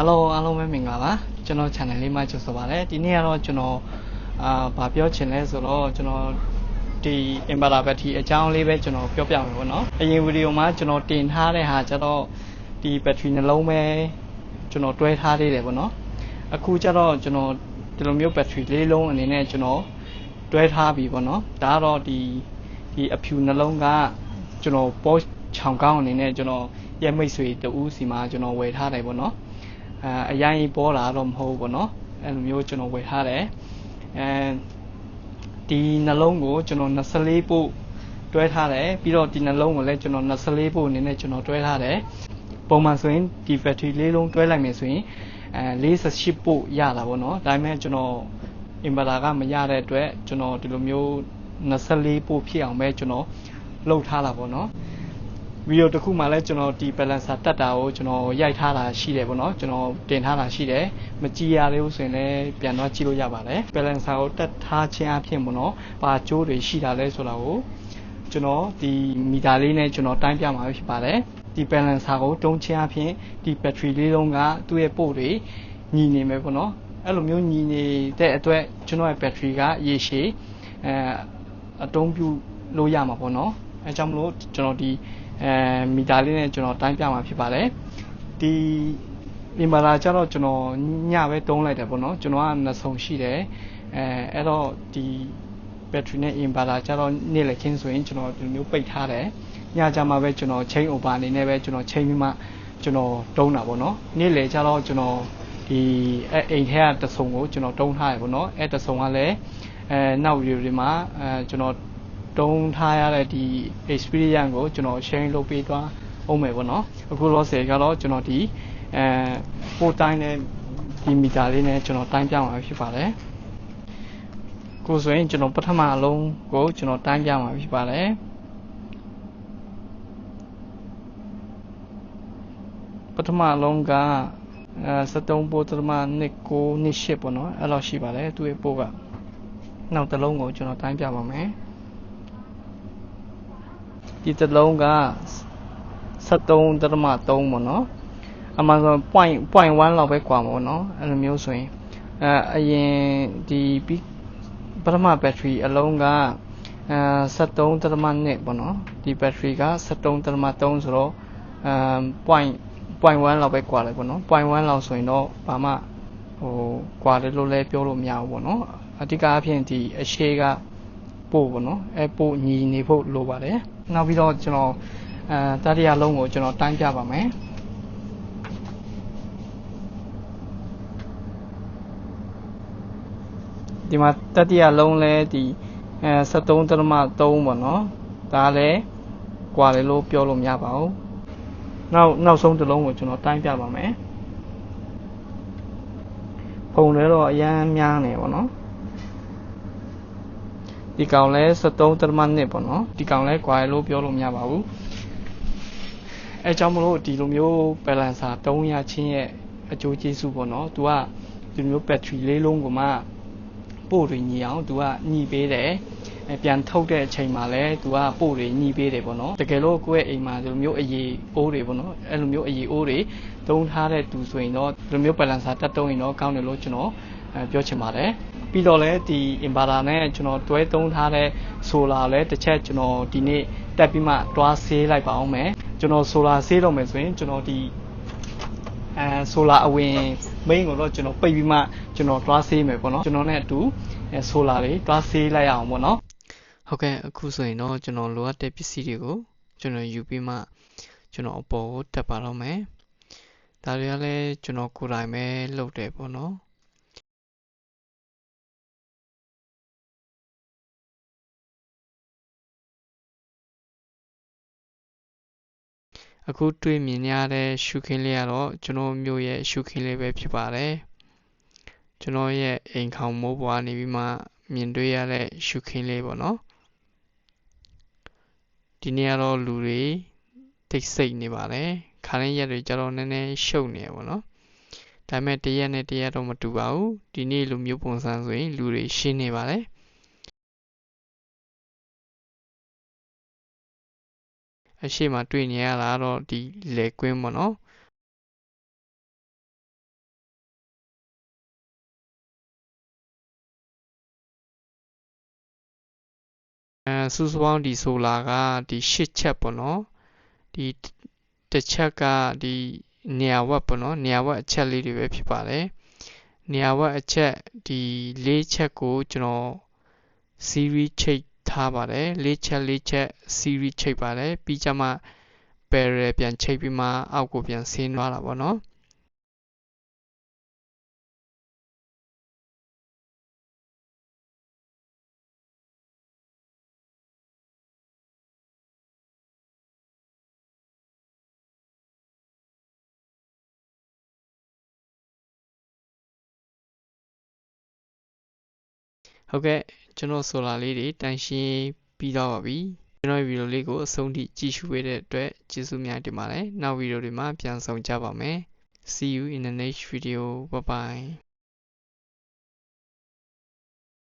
Hello အားလုံးပဲမင်္ဂလာပါကျွန်တော် channel လေးမှာကြိုဆိုပါရစေဒီနေ့ကတော့ကျွန်တော်အာဗာပြောချင်လဲဆိုတော့ကျွန်တော်ဒီ inverter battery အကြောင်းလေးပဲကျွန်တော်ပြောပြမယ်ပေါ့နော်အရင်ဗီဒီယိုမှာကျွန်တော်တင်ထားတဲ့ဟာကျတော့ဒီ battery နှလုံးပဲကျွန်တော်တွဲထားသေးတယ်ပေါ့နော်အခုကျတော့ကျွန်တော်ဒီလိုမျိုး battery လေးလုံးအနေနဲ့ကျွန်တော်တွဲထားပြီပေါ့နော်ဒါကတော့ဒီဒီအဖြူနှလုံးကကျွန်တော် post ချောင်ကောင်းအနေနဲ့ကျွန်တော်ရဲ့မိတ်ဆွေတူးစီမှာကျွန်တော်ဝယ်ထားတယ်ပေါ့နော် အဲအရင်ကြီးပေါ်လာတော့မဟုတ်ဘူးပေါ့နော်အဲ့လိုမျိုးကျွန်တော်ဝယ်ထားတယ်အဲဒီနှလုံးကိုကျွန်တော်24ပို့တွဲထားတယ်ပြီးတော့ဒီနှလုံးကိုလည်းကျွန်တော်24ပို့အနေနဲ့ကျွန်တော်တွဲထားတယ်ပုံမှန်ဆိုရင်ဒီ battery လေးလုံးတွဲလိုက်မယ်ဆိုရင်အဲ48ပို့ရတာပေါ့နော်ဒါပေမဲ့ကျွန်တော် inverter ကမရတဲ့အတွက်ကျွန်တော်ဒီလိုမျိုး24ပို့ဖြစ်အောင်ပဲကျွန်တော်လုပ်ထားတာပေါ့နော် ဗီဒီယိုတစ်ခုမှလည်းကျွန်တော်ဒီ balancer တက်တာကိုကျွန်တော်ရိုက်ထားတာရှိတယ်ပေါ့နော်ကျွန်တော်တင်ထားတာရှိတယ်မကြည့်ရသေးဘူးဆိုရင်လည်းပြန်တော့ကြည့်လို့ရပါတယ် balancer ကိုတက်ထားခြင်းအဖြစ်ပေါ့နော်ဘာကြိုးတွေရှိတာလဲဆိုတာကိုကျွန်တော်ဒီမီတာလေးနဲ့ကျွန်တော်တိုင်းပြမှာဖြစ်ပါတယ်ဒီ balancer ကိုတုံးခြင်းအဖြစ်ဒီ battery လေးလုံးကသူ့ရဲ့ပို့တွေညီနေမယ်ပေါ့နော်အဲ့လိုမျိုးညီနေတဲ့အတွက်ကျွန်တော်ရဲ့ battery ကရေရှည်အဲအတုံးပြုလို့ရမှာပေါ့နော်အဲကြောင့်မလို့ကျွန်တော်ဒီ အဲမီတာလေးနဲ့ကျွန်တော်တိုင်းပြမှာဖြစ်ပါတယ်ဒီအင်ဘာလာကျတော့ကျွန်တော်ညပဲတုံးလိုက်တယ်ပေါ့နော်ကျွန်တော်ကနှစ်ဆုံရှိတယ်အဲအဲ့တော့ဒီဘက်ထရီနဲ့အင်ဘာလာကျတော့နေ့လည်ခင်းဆိုရင်ကျွန်တော်ဒီလိုမျိုးပိတ်ထားတယ်ညကျမှပဲကျွန်တော် chain over အနေနဲ့ပဲကျွန်တော် chain ပြီးမှကျွန်တော်တုံးတာပေါ့နော်နေ့လည်ကျတော့ကျွန်တော်ဒီအဲအိမ်ထဲကတဆုံကိုကျွန်တော်တုံးထားရပေါ့နော်အဲတဆုံကလည်းအဲနောက် video တွေမှာအဲကျွန်တော် တုံးထားရတဲ့ဒီ experience ကိုကျွန်တော် sharing လုပ်ပေးသွားအောင်မယ်ပေါ့နော်အခုလောဆယ်ကတော့ကျွန်တော်ဒီအဲပို့တိုင်းတဲ့ဒီမီတာလေးနဲ့ကျွန်တော်တိုင်းပြမှာဖြစ်ပါတယ်ကိုဆိုရင်ကျွန်တော်ပထမအလုံးကိုကျွန်တော်တိုင်းပြမှာဖြစ်ပါတယ်ပထမအလုံးကအဲ73ပို့တမနှစ်9နှစ်10ပေါ့နော်အဲ့လောက်ရှိပါတယ်သူ့ရဲ့ပို့ကနောက်တစ်လုံးကိုကျွန်တော်တိုင်းပြပါမယ် ဒီတစ်လုံးက73.3ပေါ့နော်အမှန်ဆိုpoint point 1လောက်ပဲกว่าမှာပေါ့နော်အဲ့လိုမျိုးဆိုရင်အဲအရင်ဒီပြီးပထမ battery အလုံးကအဲ73.2ပေါ့နော်ဒီ battery က73.3ဆိုတော့အဲ point point 1လောက်ပဲกว่าလိုက်ပေါ့နော် point 1လောက်ဆိုရင်တော့ဘာမှဟိုกว่าတယ်လို့လည်းပြောလို့မရဘူးပေါ့နော်အဓိကအဖြစ်ဒီအရှိကပို့ပေါ့နော်အဲပို့ညီနေဖို့လိုပါတယ် နောက်ပြီးတော့ကျွန်တော်အဲတတိယလုံးကိုကျွန်တော်တိုင်းပြပါမယ်ဒီမှာတတိယလုံးလဲဒီအဲ73.3ပေါ့နော်ဒါလည်းကွာတယ်လို့ပြောလို့မရပါဘူးနောက်နောက်ဆုံးတစ်လုံးကိုကျွန်တော်တိုင်းပြပါမယ်ပုံလဲတော့အရန်များနေပေါ့နော် ဒီကောင်လဲ73.2ပေါ့နော်ဒီကောင်လဲကွာလို့ပြောလို့မရပါဘူးအဲကြောင့်မလို့ဒီလိုမျိုး balancer တုံးရချင်းရဲ့အကျိုးကျေးဇူးပေါ့နော်သူကဒီလိုမျိုး battery လေးလုံးကိုမှပို့တွေညီအောင်သူကညီပေးတယ်ပြန်ထုတ်တဲ့အချိန်မှာလည်းသူကပို့တွေညီပေးတယ်ပေါ့နော်တကယ်လို့ကိုယ့်ရဲ့အိမ်မှာဒီလိုမျိုးအရေးအိုးတွေပေါ့နော်အဲ့လိုမျိုးအရေးအိုးတွေသုံးထားတဲ့သူဆိုရင်တော့ဒီလိုမျိုး balancer တက်တုံးရင်တော့ကောင်းတယ်လို့ကျွန်တော်ပြောချင်ပါတယ် ပြီးတော့လည်းဒီ inverter နဲ့ကျွန်တော်တွဲသုံးထားတဲ့ solar လည်းတစ်ချက်ကျွန်တော်ဒီနေ့တက်ပြီးမှတွားဆေးလိုက်ပါအောင်မယ်ကျွန်တော် solar ဆေးတော့မယ်ဆိုရင်ကျွန်တော်ဒီအဲ solar အဝင် main ကိုတော့ကျွန်တော်ပိတ်ပြီးမှကျွန်တော်တွားဆေးမယ်ပေါ့နော်ကျွန်တော်နဲ့အတူအဲ solar တွေတွားဆေးလိုက်အောင်ပေါ့နော်ဟုတ်ကဲ့အခုဆိုရင်တော့ကျွန်တော်လိုအပ်တဲ့ပစ္စည်းတွေကိုကျွန်တော်ယူပြီးမှကျွန်တော်အပေါ်ကိုတက်ပါတော့မယ်ဒါတွေကလည်းကျွန်တော်ကိုယ်တိုင်ပဲလုပ်တယ်ပေါ့နော် အခုတွေ့မြင်ရတဲ့ရှုခင်းလေးကတော့ကျွန်တော်မျိုးရဲ့ရှုခင်းလေးပဲဖြစ်ပါတယ်ကျွန်တော်ရဲ့အိမ်ခေါင်မိုးပွားနေပြီးမှမြင်တွေ့ရတဲ့ရှုခင်းလေးပေါ့နော်ဒီနေ့ကတော့လူတွေတိတ်ဆိတ်နေပါတယ်ခါရင်းရက်တွေကြတော့နည်းနည်းရှုပ်နေရပေါ့နော်ဒါပေမဲ့တရက်နဲ့တရက်တော့မတူပါဘူးဒီနေ့လူမျိုးပုံစံဆိုရင်လူတွေရှင်းနေပါတယ် အရှိမတွေ့နေရတာတော့ဒီလေကွင်းပေါ့နော်အဲစုစုပေါင်းဒီဆိုလာကဒီ၈ချက်ပေါ့နော်ဒီတစ်ချက်ကဒီနေရာဝက်ပေါ့နော်နေရာဝက်အချက်လေးတွေပဲဖြစ်ပါတယ်နေရာဝက်အချက်ဒီ၄ချက်ကိုကျွန်တော် series check ထားပါတယ်၄ချက်၄ချက် series ချိတ်ပါတယ်ပြီးကြမှာ parallel ပြန်ချိတ်ပြီးမှအောက်ကိုပြန်ဆင်းသွားတာပေါ့နော်ဟုတ်ကဲ့ ကျွန်တော်ဆိုလာလေးတွေတန်ရှင်းပြီးတော့ပါပြီကျွန်တော်ဗီဒီယိုလေးကိုအဆုံးထိကြည့်ရှုပေးတဲ့အတွက်ကျေးဇူးများတင်ပါတယ်နောက်ဗီဒီယိုတွေမှာပြန်ဆောင်ကြပါမယ် see you in the next video bye bye